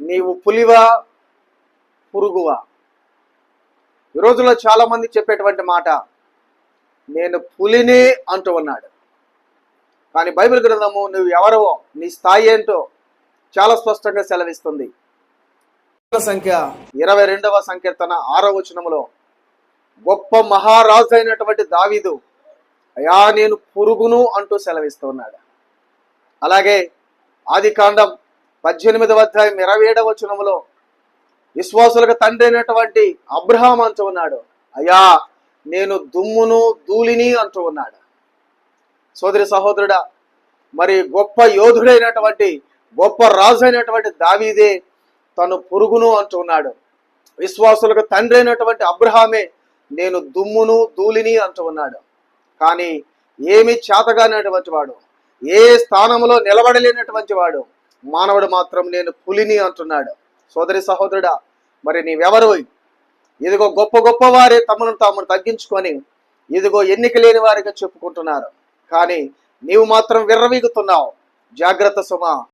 నీవు పులివా పురుగువా? ఈ రోజుల్లో చాలా మంది చెప్పేటువంటి మాట నేను పులిని అంటూ ఉన్నాడు. కానీ బైబిల్ గ్రంథము నువ్వు ఎవరవో నీ స్థాయి ఏంటో చాలా స్పష్టంగా సెలవిస్తుంది. సంఖ్య ఇరవై రెండవ సంకీర్తన ఆరో వచనములో గొప్ప మహారాజు అయినటువంటి దావీదు అయా నేను పురుగును అంటూ సెలవిస్తున్నాడు అలాగే ఆది కాండం పద్దెనిమిదవ అధ్యాయం ఇరవై ఏడవ వచనములో విశ్వాసులకు తండ్రి అయినటువంటి అబ్రహాం అంటూ ఉన్నాడు. అయ్యా నేను దుమ్మును ధూళిని అంటూ ఉన్నాడు. సోదరి సహోదరుడా మరి గొప్ప యోధుడైనటువంటి గొప్ప రాజు అయినటువంటి దావీదే తను పురుగును అంటూ ఉన్నాడు. విశ్వాసులకు తండ్రి అయినటువంటి అబ్రహామే నేను దుమ్మును ధూళిని అంటూ ఉన్నాడు. కానీ ఏమి చేతగానటువంటి వాడు ఏ స్థానంలో నిలబడలేనటువంటి వాడు మానవుడు మాత్రం నేను పులిని అంటున్నాడు. సోదరి సహోదరుడా మరి నీవెవరు? ఇదిగో గొప్ప గొప్ప వారే తమను తాము తగ్గించుకొని ఇదిగో ఎన్నిక లేని వారిగా చెప్పుకుంటున్నారు. కానీ నీవు మాత్రం విర్రవీగుతున్నావు. జాగ్రత్త సుమా.